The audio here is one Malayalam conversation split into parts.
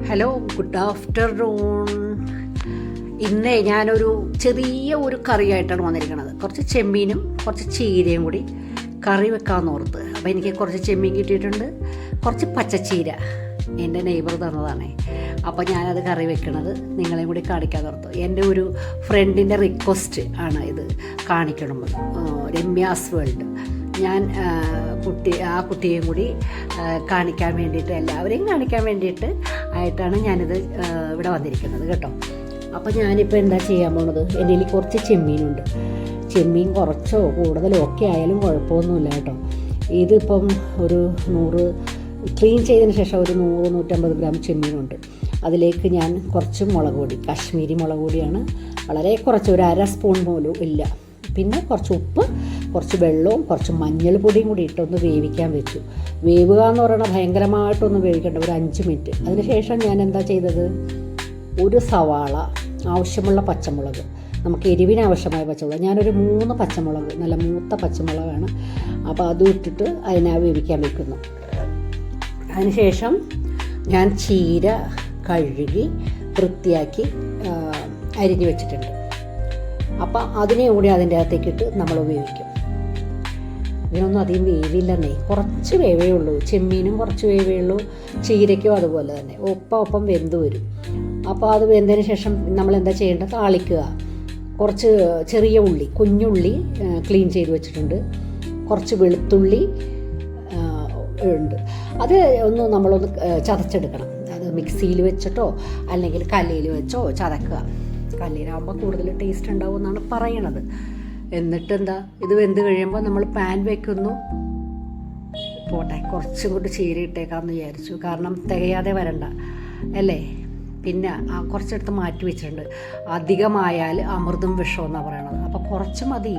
ഹലോ ഗുഡ് ആഫ്റ്റർനൂൺ ഇന്നേ ഞാനൊരു ചെറിയ ഒരു കറിയായിട്ടാണ് വന്നിരിക്കുന്നത്. കുറച്ച് ചെമ്മീനും കുറച്ച് ചീരയും കൂടി കറി വെക്കാമെന്ന് ഓർത്ത്. അപ്പോൾ എനിക്ക് കുറച്ച് ചെമ്മീൻ കിട്ടിയിട്ടുണ്ട്. കുറച്ച് പച്ചച്ചീര എന്റെ നെയ്ബർ തന്നതാണ്. അപ്പോൾ ഞാനത് കറി വെക്കണത് നിങ്ങളെയും കൂടി കാണിക്കാൻ ഓർത്തു. എന്റെ ഒരു ഫ്രണ്ടിന്റെ റിക്വസ്റ്റ് ആണ് ഇത് കാണിക്കണമെന്ന് രമ്യാസ് വേൾഡ് ഞാൻ കുട്ടി ആ കുട്ടിയെയും കൂടി കാണിക്കാൻ വേണ്ടിയിട്ട് എല്ലാവരെയും കാണിക്കാൻ വേണ്ടിയിട്ട് ആയിട്ടാണ് ഞാനിത് ഇവിടെ വന്നിരിക്കുന്നത് കേട്ടോ. അപ്പോൾ ഞാനിപ്പോൾ എന്താ ചെയ്യാൻ പോണത്? എന്റെ കുറച്ച് ചെമ്മീനുണ്ട്. ചെമ്മീൻ കുറച്ചോ കൂടുതലോ ഒക്കെ ആയാലും കുഴപ്പമൊന്നുമില്ല കേട്ടോ. ഇതിപ്പം ഒരു നൂറ് ക്ലീൻ ചെയ്തതിന് ശേഷം ഒരു നൂറ് നൂറ്റമ്പത് ഗ്രാം ചെമ്മീനുണ്ട്. അതിലേക്ക് ഞാൻ കുറച്ച് മുളക് പൊടി കാശ്മീരി മുളക് പൊടിയാണ്. വളരെ കുറച്ച് ഒരു അര സ്പൂൺ പോലും ഇല്ല. പിന്നെ കുറച്ച് ഉപ്പ് കുറച്ച് വെള്ളവും കുറച്ച് മഞ്ഞൾപ്പൊടിയും കൂടി ഇട്ടൊന്ന് വേവിക്കാൻ വെച്ചു. വേവുക എന്ന് പറയുന്നത് ഭയങ്കരമായിട്ടൊന്ന് വേവിക്കേണ്ട ഒരു അഞ്ച് മിനിറ്റ്. അതിനുശേഷം ഞാൻ എന്താ ചെയ്തത്? ഒരു സവാള ആവശ്യമുള്ള പച്ചമുളക്. നമുക്ക് എരിവിന് ആവശ്യമായ പച്ചമുളക്. ഞാനൊരു മൂന്ന് പച്ചമുളക് നല്ല മൂത്ത പച്ചമുളകാണ്. അപ്പോൾ അതും ഇട്ടിട്ട് അതിനാ വേവിക്കാൻ വെക്കുന്നു. അതിനുശേഷം ഞാൻ ചീര കഴുകി വൃത്തിയാക്കി അരിഞ്ഞ് വെച്ചിട്ടുണ്ട്. അപ്പം അതിനെ കൂടി അതിന്റെ അകത്തേക്കിട്ട് നമ്മൾ ഉപയോഗിക്കും. ഇതിനൊന്നും അധികം വേവില്ലെന്നേ കുറച്ച് വേവേ ഉള്ളൂ. ചെമ്മീനും കുറച്ച് വേവേ ഉള്ളൂ. ചീരയ്ക്കും അതുപോലെ തന്നെ. ഒപ്പം ഒപ്പം വെന്ത് വരും. അപ്പോൾ അത് വെന്തതിന് ശേഷം നമ്മൾ എന്താ ചെയ്യേണ്ടത്? താളിക്കുക. കുറച്ച് ചെറിയ ഉള്ളി കുഞ്ഞുള്ളി ക്ലീൻ ചെയ്ത് വെച്ചിട്ടുണ്ട്. കുറച്ച് വെളുത്തുള്ളി ഉണ്ട്. അത് ഒന്ന് നമ്മളൊന്ന് ചതച്ചെടുക്കണം. അത് മിക്സിയിൽ വെച്ചിട്ടോ അല്ലെങ്കിൽ കല്ലിൽ വെച്ചോ ചതക്കുക. കല്ലിലാകുമ്പോൾ കൂടുതൽ ടേസ്റ്റ് ഉണ്ടാവും എന്നാണ് പറയണത്. എന്നിട്ട് എന്താ ഇത് വെന്ത് കഴിയുമ്പോൾ നമ്മൾ പാൻ വെക്കുന്നു. പോട്ടെ കുറച്ചും കൂടി ചീര ഇട്ടേക്കാമെന്ന് വിചാരിച്ചു. കാരണം തികയാതെ വരണ്ട. അല്ലേ? പിന്നെ കുറച്ചെടുത്ത് മാറ്റി വെച്ചിട്ടുണ്ട്. അധികമായാൽ അമൃതും വിഷം എന്നാണ് പറയണത്. അപ്പോൾ കുറച്ച് മതി.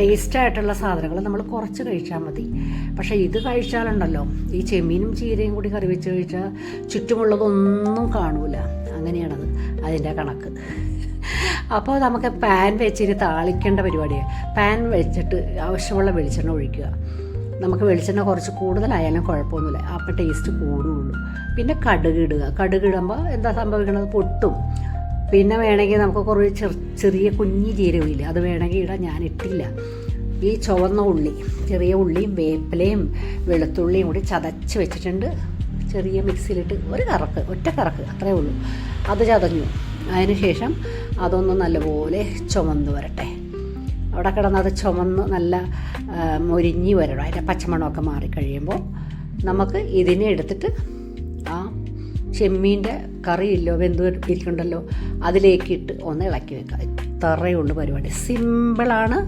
ടേസ്റ്റായിട്ടുള്ള സാധനങ്ങൾ നമ്മൾ കുറച്ച് കഴിച്ചാൽ മതി. പക്ഷേ ഇത് കഴിച്ചാലുണ്ടല്ലോ. ഈ ചെമ്മീനും ചീരയും കൂടി കറി വെച്ച് കഴിച്ചാൽ ചുറ്റുമുള്ളതൊന്നും കാണൂല. അങ്ങനെയാണത്. അതിന്റെ കണക്ക്. അപ്പോൾ നമുക്ക് പാൻ വെച്ചിട്ട് താളിക്കേണ്ട പരിപാടിയാണ് പാൻ വെച്ചിട്ട് ആവശ്യമുള്ള വെളിച്ചെണ്ണ ഒഴിക്കുക. നമുക്ക് വെളിച്ചെണ്ണ കുറച്ച് കൂടുതലായാലും കുഴപ്പമൊന്നുമില്ല. അപ്പം ടേസ്റ്റ് കൂടുകയുള്ളൂ പിന്നെ കടുക് ഇടുക. കടുക് ഇടുമ്പോൾ എന്താ സംഭവിക്കുന്നത് പൊട്ടും. പിന്നെ വേണമെങ്കിൽ നമുക്ക് കുറേ ചെറു ചെറിയ കുഞ്ഞി ജീരകമില്ല? അത് വേണമെങ്കിൽ ഇടാൻ ഞാൻ ഇട്ടില്ല. ഈ ചുവന്ന ഉള്ളി ചെറിയ ഉള്ളിയും വേപ്പിലയും വെളുത്തുള്ളിയും കൂടി ചതച്ച് വെച്ചിട്ടുണ്ട്. ചെറിയ മിക്സിയിലിട്ട് ഒരു കറക്ക് ഒറ്റ കറക്ക് അത്രേ ഉള്ളൂ. അത് ചതഞ്ഞു. അതിനുശേഷം അതൊന്ന് നല്ലപോലെ ചുമന്ന് വരട്ടെ. അവിടെ കിടന്ന് അത് ചുമന്ന് നല്ല മുരിഞ്ഞ് വരണം. അതിന്റെ പച്ചമണമൊക്കെ മാറിക്കഴിയുമ്പോൾ നമുക്ക് ഇതിനെ എടുത്തിട്ട് ആ ചെമ്മീന്റെ കറിയില്ലോ വെന്ത് ഇരിക്കണ്ടല്ലോ അതിലേക്കിട്ട് ഒന്ന് ഇളക്കി വെക്കുക. ഇത്രയേ ഉള്ളൂ പരിപാടി. സിമ്പിളാണ്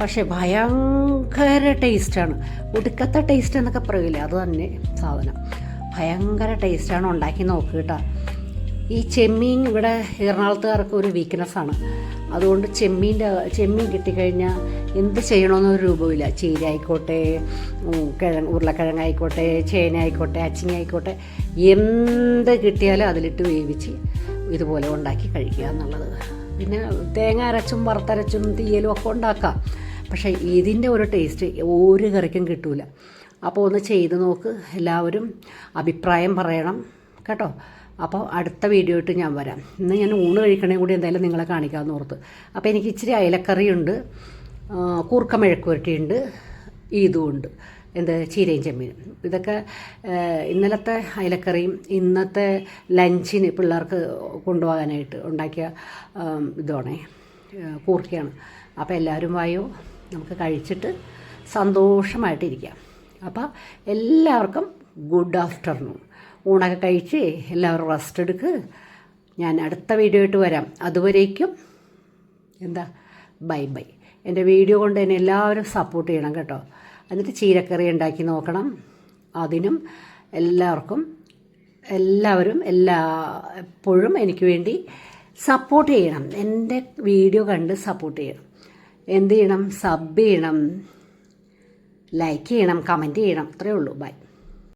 പക്ഷേ ഭയങ്കര ടേസ്റ്റാണ്. ഒടുക്കത്തെ ടേസ്റ്റ് എന്നൊക്കെ പറയില്ല? അത് തന്നെ സാധനം. ഭയങ്കര ടേസ്റ്റാണ് ഉണ്ടാക്കി നോക്കുക കേട്ടോ. ഈ ചെമ്മീൻ ഇവിടെ എറണാകുളത്തുകാർക്ക് ഒരു വീക്ക്നെസ്സാണ് അതുകൊണ്ട് ചെമ്മീന്റെ ചെമ്മീൻ കിട്ടിക്കഴിഞ്ഞാൽ എന്ത് ചെയ്യണമെന്നൊരു രൂപമില്ല ചീര ആയിക്കോട്ടെ കിഴങ്ങ് ഉരുളക്കിഴങ്ങായിക്കോട്ടെ ചേന ആയിക്കോട്ടെ അച്ചിങ്ങ ആയിക്കോട്ടെ എന്ത് കിട്ടിയാലും അതിലിട്ട് വേവിച്ച് ഇതുപോലെ ഉണ്ടാക്കി കഴിക്കുക എന്നുള്ളത്. പിന്നെ തേങ്ങ അരച്ചും വറുത്തരച്ചും തീയലും ഒക്കെ ഉണ്ടാക്കാം. പക്ഷേ ഇതിന്റെ ഒരു ടേസ്റ്റ് ഒരു കറിക്കും കിട്ടൂല. അപ്പോൾ ഒന്ന് ചെയ്ത് നോക്ക്. എല്ലാവരും അഭിപ്രായം പറയണം. കേട്ടോ? അപ്പോൾ അടുത്ത വീഡിയോ ഇട്ട് ഞാൻ വരാം. ഇന്ന് ഞാൻ ഊണ് കഴിക്കണേ കൂടി എന്തായാലും നിങ്ങളെ കാണിക്കാമെന്ന് ഓർത്ത്. അപ്പോൾ എനിക്ക് ഇച്ചിരി അയലക്കറിയുണ്ട്. കൂർക്കമെഴുക്കുവരട്ടിയുണ്ട് ഈതുമുണ്ട് എന്ത്? ചീരയും ചെമ്മീനും. ഇതൊക്കെ ഇന്നലത്തെ അയലക്കറിയും ഇന്നത്തെ ലഞ്ചിന് പിള്ളേർക്ക് കൊണ്ടുപോകാനായിട്ട് ഉണ്ടാക്കിയ ഇതാണേ കൂർക്കയാണ്. അപ്പോൾ എല്ലാവരും വായോ? നമുക്ക് കഴിച്ചിട്ട് സന്തോഷമായിട്ടിരിക്കാം. അപ്പോൾ എല്ലാവർക്കും ഗുഡ് ആഫ്റ്റർനൂൺ ഊണൊക്കെ കഴിച്ച് എല്ലാവരും റെസ്റ്റ് എടുക്ക്. ഞാൻ അടുത്ത വീഡിയോ ആയിട്ട് വരാം. അതുവരേക്കും എന്താ? ബൈ ബൈ എന്റെ വീഡിയോ കൊണ്ട് എന്നെ എല്ലാവരും സപ്പോർട്ട് ചെയ്യണം കേട്ടോ. എന്നിട്ട് ചീരക്കറി ഉണ്ടാക്കി നോക്കണം. അതിനും എല്ലാവർക്കും എല്ലാവരും എല്ലാ എപ്പോഴും എനിക്ക് വേണ്ടി സപ്പോർട്ട് ചെയ്യണം. എന്റെ വീഡിയോ കണ്ട് സപ്പോർട്ട് ചെയ്യണം. എന്ത് ചെയ്യണം? സബ് ചെയ്യണം. ലൈക്ക് ചെയ്യണം കമന്റ് ചെയ്യണം. അത്രയേ ഉള്ളൂ. ബൈ